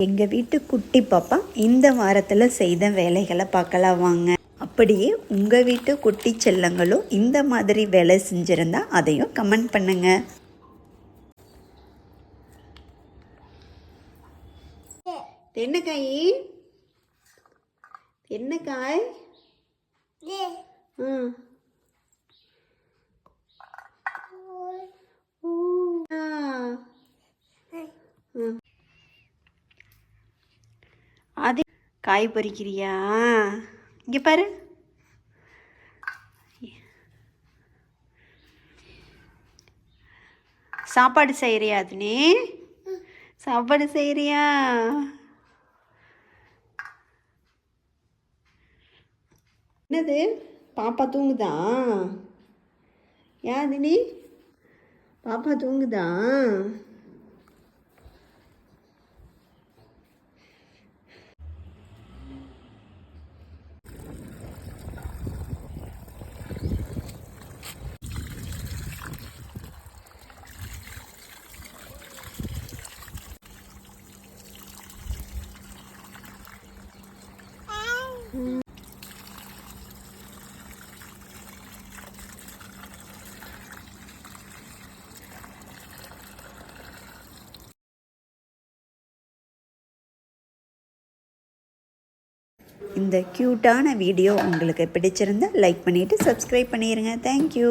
எங்கள் வீட்டு குட்டி பாப்பா இந்த வாரத்தில் செய்த வேலைகளை பார்க்கலாம் வாங்க. அப்படியே உங்கள் வீட்டு குட்டி செல்லங்களும் இந்த மாதிரி வேலை செஞ்சுருந்தா அதையும் கமெண்ட் பண்ணுங்க. தென்னக்காய் ஆ. ஊ, காய் பறிக்கிறியா? இங்கே பாரு. சாப்பாடு செய்கிறியா அதுனே? சாப்பாடு செய்கிறியா என்னது? பாப்பா தூங்குதா? யாது நீ பாப்பா தூங்குதா? இந்த க்யூட்டான வீடியோ உங்களுக்கு பிடிச்சிருந்தா லைக் பண்ணிவிட்டு சப்ஸ்கிரைப் பண்ணிடுங்க தேங்க்யூ